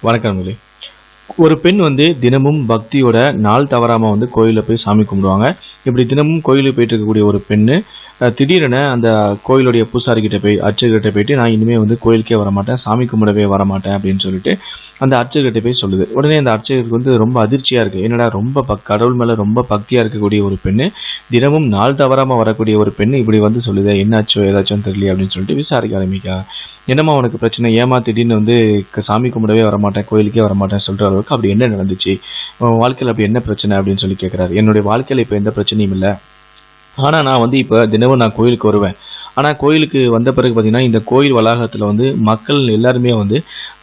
வணக்கம் ஒரு பெண் வந்து தினமும் பக்தியோட நாள் தவறாமல் வந்து கோயிலில் போய் சாமி கும்பிடுவாங்க. இப்படி தினமும் கோயிலுக்கு போயிட்டு இருக்கக்கூடிய ஒரு பெண்ணு, திடீரென அந்த கோயிலுடைய பூசாரிக்கிட்ட போய் அர்ச்சகர்கிட்ட போயிட்டு, "நான் இனிமேல் வந்து கோயிலுக்கே வரமாட்டேன். சாமி கும்பிடவே வரமாட்டேன்." அப்படின்னு சொல்லிட்டு அந்த அர்ச்சகர்கிட்ட போய் சொல்லுது. உடனே அந்த அர்ச்சகருக்கு வந்து ரொம்ப அதிர்ச்சியாக இருக்குது என்னடா ரொம்ப பக் கடவுள் மேலே ரொம்ப பக்தியாக இருக்கக்கூடிய ஒரு பெண்ணு, தினமும் நாள் தவறாமல் வரக்கூடிய ஒரு பெண்ணு இப்படி வந்து சொல்லுது என்னாச்சோ ஏதாச்சும் தெரியல அப்படின்னு சொல்லிட்டு விசாரிக்க ஆரம்பிக்கிறாங்க. என்னம்மா உனக்கு பிரச்சனை? ஏமா திடீர்னு வந்து சாமி கும்பிடவே வரமாட்டேன், கோயிலுக்கே வரமாட்டேன்னு சொல்கிற அளவுக்கு அப்படி என்ன நடந்துச்சு? வாழ்க்கையில் அப்படி என்ன பிரச்சனை? அப்படின்னு சொல்லி கேட்குறாரு என்னுடைய வாழ்க்கையில் இப்போ எந்த பிரச்சனையும் இல்லை ஆனால் நான் வந்து இப்போ தினமும் நான் கோயிலுக்கு வருவேன். ஆனால் கோயிலுக்கு வந்த பிறகு பார்த்திங்கன்னா இந்த கோயில் வளாகத்தில் வந்து மக்கள் எல்லாருமே வந்து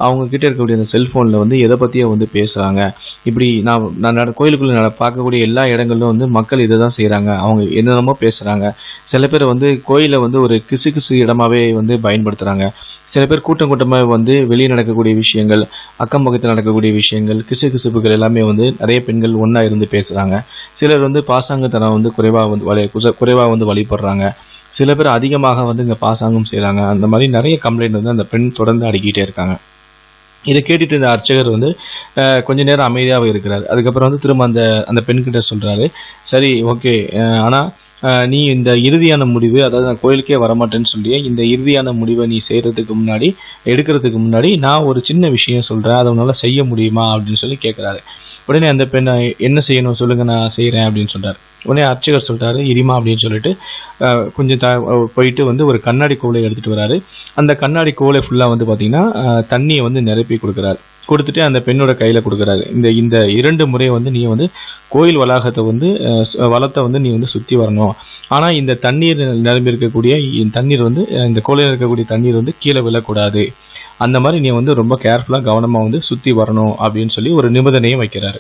அவங்கக்கிட்ட இருக்கக்கூடிய அந்த செல்ஃபோனில் வந்து எதை பற்றியும் வந்து பேசுகிறாங்க இப்படி நான் நான் நட கோயிலுக்குள்ள நட பார்க்கக்கூடிய எல்லா இடங்களிலும் வந்து மக்கள் இதை தான் செய்கிறாங்க அவங்க என்னென்னமோ பேசுகிறாங்க சில பேர் வந்து கோயிலை வந்து ஒரு கிசு கிசு இடமாவே வந்து பயன்படுத்துகிறாங்க சில பேர் கூட்டம் கூட்டமாக வந்து வெளியே நடக்கக்கூடிய விஷயங்கள், அக்கம் பக்கத்தில் நடக்கக்கூடிய விஷயங்கள், கிசுகிசுப்புகள் எல்லாமே வந்து நிறைய பெண்கள் ஒன்றா இருந்து பேசுகிறாங்க சிலர் வந்து பாசாங்கத்தனம் வந்து குறைவாக வந்து வழி குறைவாக வந்து வழிபடுறாங்க. சில பேர் அதிகமாக வந்து இங்கே பாசாங்கம் செய்கிறாங்க அந்த மாதிரி நிறைய கம்ப்ளைண்ட் வந்து அந்த பெண் தொடர்ந்து அடிக்கிட்டே இருக்காங்க. இதை கேட்டுட்டு இந்த அர்ச்சகர் வந்து கொஞ்ச நேரம் அமைதியாக இருக்கிறார் அதுக்கப்புறம் வந்து திரும்ப அந்த அந்த பெண்கிட்ட சொல்கிறாரு "சரி ஓகே. ஆனால் நீ இந்த இறுதியான முடிவு அதாவது நான் கோயிலுக்கே வரமாட்டேன்னு சொல்லி இந்த இறுதியான முடிவை நீ செய்கிறதுக்கு முன்னாடி எடுக்கிறதுக்கு முன்னாடி நான் ஒரு சின்ன விஷயம் சொல்கிறேன் அதை உன்னால் செய்ய முடியுமா?" அப்படின்னு சொல்லி கேட்குறாரு உடனே அந்த பெண், "என்ன செய்யணும் சொல்லுங்கள் நான் செய்கிறேன் அப்படின்னு சொல்கிறார் உடனே அர்ச்சகர் சொல்றாரு, இரிமா அப்படின்னு சொல்லிட்டு கொஞ்சம் த போயிட்டு வந்து ஒரு கண்ணாடி குவளைய எடுத்துகிட்டு வராரு. அந்த கண்ணாடி குவளை ஃபுல்லாக வந்து பார்த்திங்கன்னா தண்ணியை வந்து நிரப்பி கொடுக்குறாரு கொடுத்துட்டு அந்த பெண்ணோட கையில் கொடுக்குறாரு "இந்த இந்த இரண்டு முறை வந்து நீ வந்து கோயில் வளாகத்தை வந்து வளத்தை வந்து நீ வந்து சுற்றி வரணும். ஆனால் இந்த தண்ணீர் நிரம்பி இருக்கக்கூடிய தண்ணீர் வந்து இந்த கோலையில் இருக்கக்கூடிய தண்ணீர் வந்து கீழே விழக்கூடாது. அந்த மாதிரி நீ வந்து ரொம்ப கேர்ஃபுல்லாக கவனமாக வந்து சுற்றி வரணும்." அப்படின்னு சொல்லி ஒரு நிபந்தனையும் வைக்கிறாரு.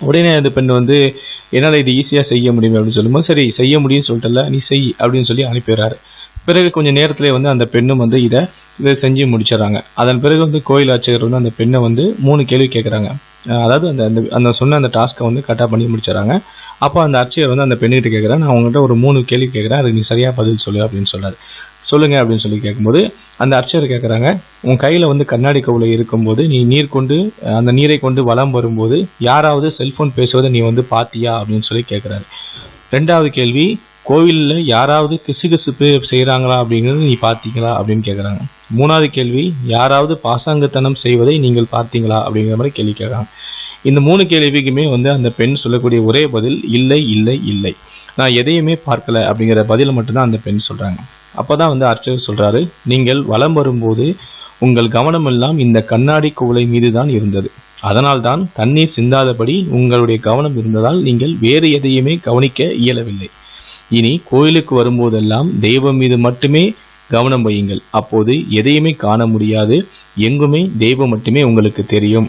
உடனே அந்த பெண் வந்து, என்னால் இது ஈஸியாக செய்ய முடியும் அப்படின்னு சொல்லும்போது, "சரி செய்ய முடியும்னு சொல்லிட்டல்ல, நீ செய்." அப்படின்னு சொல்லி அனுப்பிடுறாரு பிறகு கொஞ்சம் நேரத்திலே வந்து அந்த பெண்ணும் வந்து இதை இதை செஞ்சு முடிச்சிடறாங்க அதன் பிறகு வந்து கோயில் ஆட்சியர் வந்து அந்த பெண்ணை வந்து மூணு கேள்வி கேட்குறாங்க அதாவது அந்த அந்த அந்த சொன்ன அந்த டாஸ்க்கை வந்து கரெக்டாக பண்ணி முடிச்சிடறாங்க அப்போ அந்த அர்ச்சியர் வந்து அந்த பெண்ணுகிட்ட கேட்குறேன் "நான் உன்கிட்ட ஒரு மூணு கேள்வி கேட்குறேன் அதுக்கு நீ சரியாக பதில் சொல்லு." அப்படின்னு சொல்கிறார் "சொல்லுங்க." அப்படின்னு சொல்லி கேட்கும்போது, அந்த அர்ச்சகர் கேட்குறாங்க "உன் கையில் வந்து கண்ணாடி குவளை இருக்கும்போது, நீ நீர் கொண்டு அந்த நீரை கொண்டு வளம் வரும்போது, யாராவது செல்ஃபோன் பேசுவதை நீ வந்து பார்த்தியா?" அப்படின்னு சொல்லி கேட்குறாரு ரெண்டாவது கேள்வி, கோவிலில் யாராவது கிசுகிசுப்பு செய்கிறாங்களா அப்படிங்கிறது நீ பார்த்தீங்களா?" அப்படின்னு கேட்குறாங்க மூணாவது கேள்வி, "யாராவது பாசாங்கத்தனம் செய்வதை நீங்கள் பார்த்தீங்களா?" அப்படிங்கிற மாதிரி கேள்வி கேட்குறாங்க இந்த மூணு கேள்விக்குமே வந்து அந்த பெண் சொல்லக்கூடிய ஒரே பதில், "இல்லை, இல்லை, இல்லை. நான் எதையுமே பார்க்கல." அப்படிங்கிற பதில மட்டும்தான் அந்த பெண் சொல்றாங்க. அப்போதான் வந்து அர்ச்சகர் சொல்றாரு, "நீங்கள் வலம் வரும்போது உங்கள் கவனமெல்லாம் இந்த கண்ணாடி குவளை மீது தான் இருந்தது. அதனால் தான் தண்ணீர் சிந்தாதபடி உங்களுடைய கவனம் இருந்ததால் நீங்கள் வேறு எதையுமே கவனிக்க இயலவில்லை. இனி கோயிலுக்கு வரும்போதெல்லாம் தெய்வம் மீது மட்டுமே கவனம் வையுங்கள். அப்போது எதையுமே காண முடியாது. எங்குமே தெய்வம் மட்டுமே உங்களுக்கு தெரியும்."